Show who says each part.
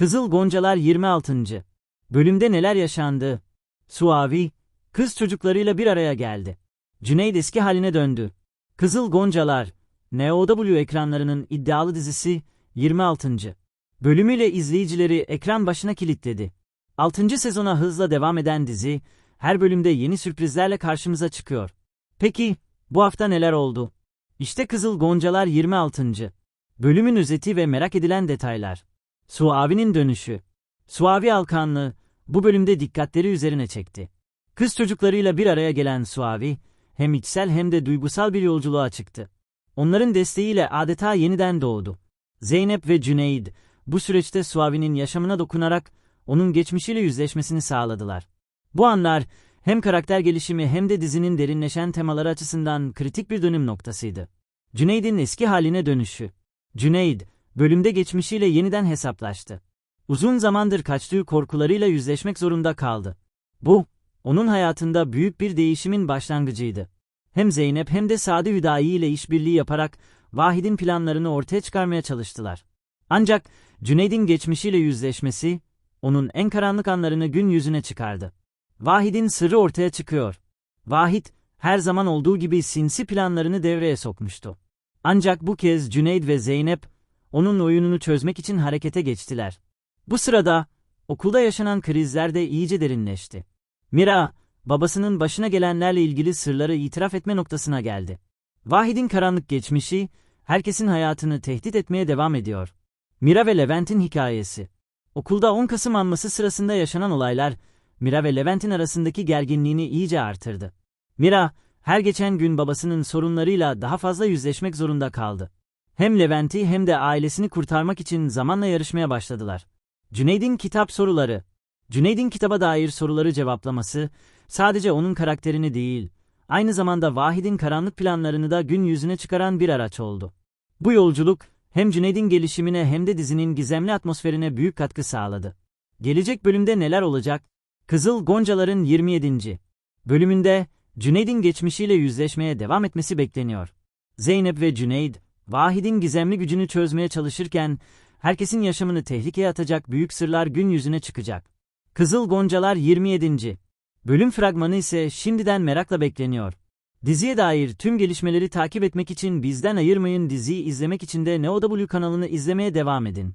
Speaker 1: Kızıl Goncalar 26. Bölümde neler yaşandı? Suavi, kız çocuklarıyla bir araya geldi. Cüneyd eski haline döndü. Kızıl Goncalar, NOW ekranlarının iddialı dizisi 26. Bölümüyle izleyicileri ekran başına kilitledi. 6. sezona hızla devam eden dizi, her bölümde yeni sürprizlerle karşımıza çıkıyor. Peki, bu hafta neler oldu? İşte Kızıl Goncalar 26. Bölümün özeti ve merak edilen detaylar. Suavi'nin dönüşü. Suavi Alkanlı, bu bölümde dikkatleri üzerine çekti. Kız çocuklarıyla bir araya gelen Suavi, hem içsel hem de duygusal bir yolculuğa çıktı. Onların desteğiyle adeta yeniden doğdu. Zeynep ve Cüneyd, bu süreçte Suavi'nin yaşamına dokunarak onun geçmişiyle yüzleşmesini sağladılar. Bu anlar hem karakter gelişimi hem de dizinin derinleşen temaları açısından kritik bir dönüm noktasıydı. Cüneyd'in eski haline dönüşü. Cüneyd, bölümde geçmişiyle yeniden hesaplaştı. Uzun zamandır kaçtığı korkularıyla yüzleşmek zorunda kaldı. Bu, onun hayatında büyük bir değişimin başlangıcıydı. Hem Zeynep hem de Sadi Hüdayi ile işbirliği yaparak Vahid'in planlarını ortaya çıkarmaya çalıştılar. Ancak Cüneyd'in geçmişiyle yüzleşmesi, onun en karanlık anlarını gün yüzüne çıkardı. Vahid'in sırrı ortaya çıkıyor. Vahid, her zaman olduğu gibi sinsi planlarını devreye sokmuştu. Ancak bu kez Cüneyd ve Zeynep, onun oyununu çözmek için harekete geçtiler. Bu sırada, okulda yaşanan krizler de iyice derinleşti. Mira, babasının başına gelenlerle ilgili sırları itiraf etme noktasına geldi. Vahid'in karanlık geçmişi, herkesin hayatını tehdit etmeye devam ediyor. Mira ve Levent'in hikayesi. Okulda 10 Kasım anması sırasında yaşanan olaylar, Mira ve Levent'in arasındaki gerginliğini iyice artırdı. Mira, her geçen gün babasının sorunlarıyla daha fazla yüzleşmek zorunda kaldı. Hem Levent'i hem de ailesini kurtarmak için zamanla yarışmaya başladılar. Cüneyd'in kitap soruları. Cüneyd'in kitaba dair soruları cevaplaması, sadece onun karakterini değil, aynı zamanda Vahid'in karanlık planlarını da gün yüzüne çıkaran bir araç oldu. Bu yolculuk, hem Cüneyd'in gelişimine hem de dizinin gizemli atmosferine büyük katkı sağladı. Gelecek bölümde neler olacak? Kızıl Goncaların 27. bölümünde Cüneyd'in geçmişiyle yüzleşmeye devam etmesi bekleniyor. Zeynep ve Cüneyd, Vahid'in gizemli gücünü çözmeye çalışırken, herkesin yaşamını tehlikeye atacak büyük sırlar gün yüzüne çıkacak. Kızıl Goncalar 27. Bölüm fragmanı ise şimdiden merakla bekleniyor. Diziye dair tüm gelişmeleri takip etmek için bizden ayırmayın diziyi izlemek için de NeoW kanalını izlemeye devam edin.